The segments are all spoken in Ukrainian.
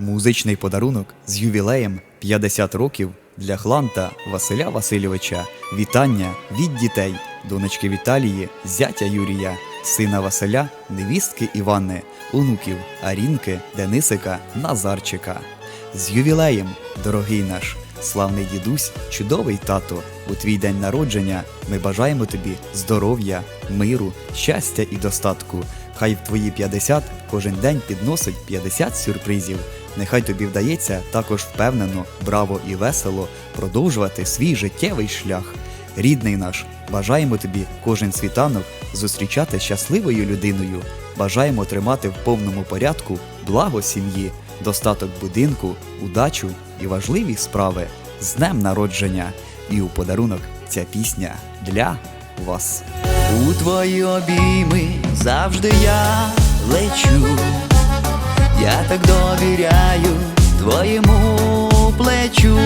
Музичний подарунок з ювілеєм 50 років для Хланта Василя Васильовича. Вітання від дітей, донечки Віталії, зятя Юрія, сина Василя, невістки Іванни, онуків Арінки, Денисика, Назарчика. З ювілеєм, дорогий наш, славний дідусь, чудовий тато. У твій день народження ми бажаємо тобі здоров'я, миру, щастя і достатку. Хай в твої 50 кожен день підносить 50 сюрпризів. Нехай тобі вдається також впевнено, браво і весело продовжувати свій життєвий шлях. Рідний наш, бажаємо тобі кожен світанок зустрічати щасливою людиною. Бажаємо тримати в повному порядку благо сім'ї, достаток будинку, удачу і важливі справи з днем народження. І у подарунок ця пісня для вас. У твої обійми завжди я лечу, я так довіряю твоєму плечу.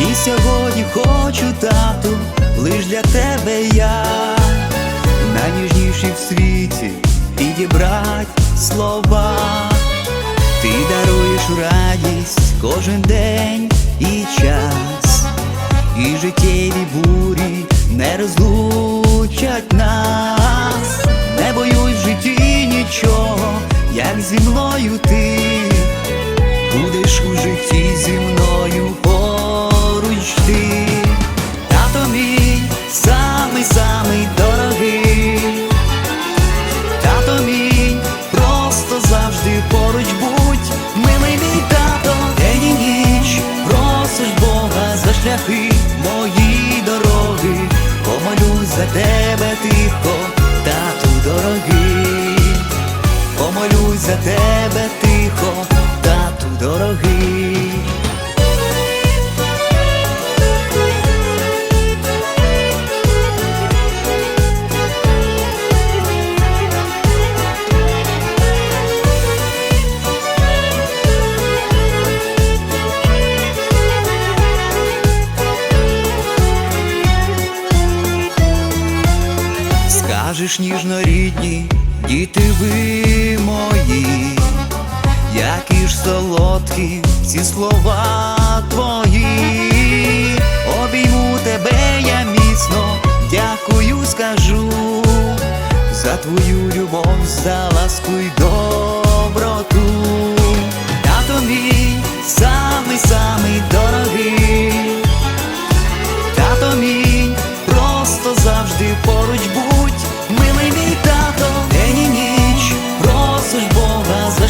І сьогодні хочу, тату, лиш для тебе я, найніжніший в світі підібрать слова. Ти даруєш радість кожен день як зі мною ти. Будеш у житті зі мною поруч ти, тато мій самий самий дорогий. Тато мій, просто завжди поруч будь, милий мій тато, день і ніч, просиш Бога за шляхи мої дороги, помолюсь за тебе за тебе тихо, тату дорогий. Скажеш ніжно рідні, діти ви мої, які ж солодкі ці слова твої, обійму тебе я міцно, дякую, скажу. За твою любов, за ласку й доброту. Тато мій самий самий